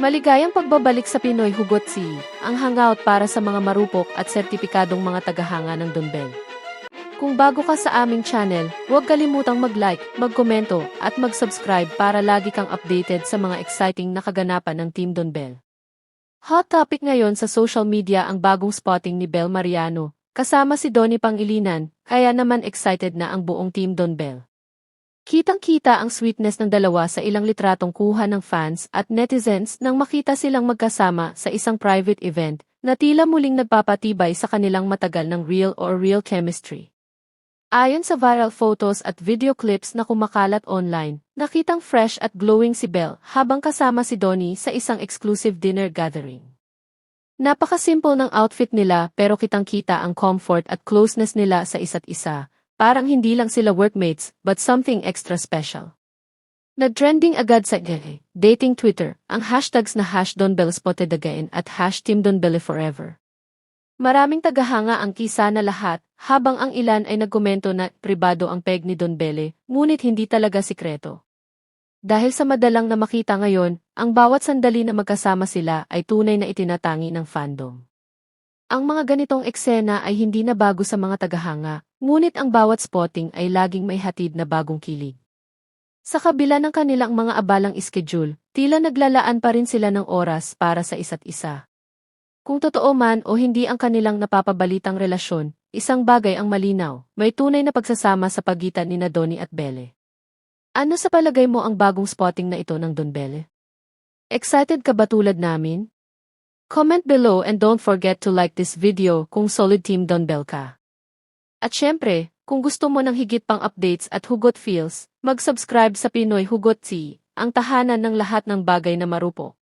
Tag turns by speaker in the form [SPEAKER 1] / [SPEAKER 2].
[SPEAKER 1] Maligayang pagbabalik sa Pinoy Hugot Sea, ang hangout para sa mga marupok at sertipikadong mga tagahanga ng Donbel. Kung bago ka sa aming channel, huwag kalimutang mag-like, magkomento, at mag-subscribe para lagi kang updated sa mga exciting na kaganapan ng Team Donbel. Hot topic ngayon sa social media ang bagong spotting ni Bel Mariano, kasama si Donnie Pangilinan, kaya naman excited na ang buong Team Donbel. Kitang-kita ang sweetness ng dalawa sa ilang litratong kuha ng fans at netizens nang makita silang magkasama sa isang private event na tila muling nagpapatibay sa kanilang matagal ng real or real chemistry. Ayon sa viral photos at video clips na kumakalat online, nakitang fresh at glowing si Belle habang kasama si Donnie sa isang exclusive dinner gathering. Napakasimple ng outfit nila pero kitang-kita ang comfort at closeness nila sa isa't isa, parang hindi lang sila workmates but something extra special. Nag-trending agad sa eh, dating Twitter ang hashtags na hash donbellspotted at hash Team Donbelle Forever. Maraming tagahanga ang kisa na lahat, habang ang ilan ay nagkomento na pribado ang peg ni Don Bele, ngunit hindi talaga sikreto. Dahil sa madalang na makita ngayon, ang bawat sandali na magkasama sila ay tunay na itinatangi ng fandom. Ang mga ganitong eksena ay hindi na bago sa mga tagahanga, ngunit ang bawat spotting ay laging may hatid na bagong kilig. Sa kabila ng kanilang mga abalang schedule, tila naglalaan pa rin sila ng oras para sa isa't isa. Kung totoo man o hindi ang kanilang napapabalitang relasyon, isang bagay ang malinaw, may tunay na pagsasama sa pagitan ni Donnie at Belle. Ano sa palagay mo ang bagong spotting na ito ng Don Belle? Excited ka ba tulad namin? Comment below and don't forget to like this video kung solid team Don Bell ka. At syempre, kung gusto mo ng higit pang updates at hugot feels, mag-subscribe sa Pinoy Hugot Tea, ang tahanan ng lahat ng bagay na marupo.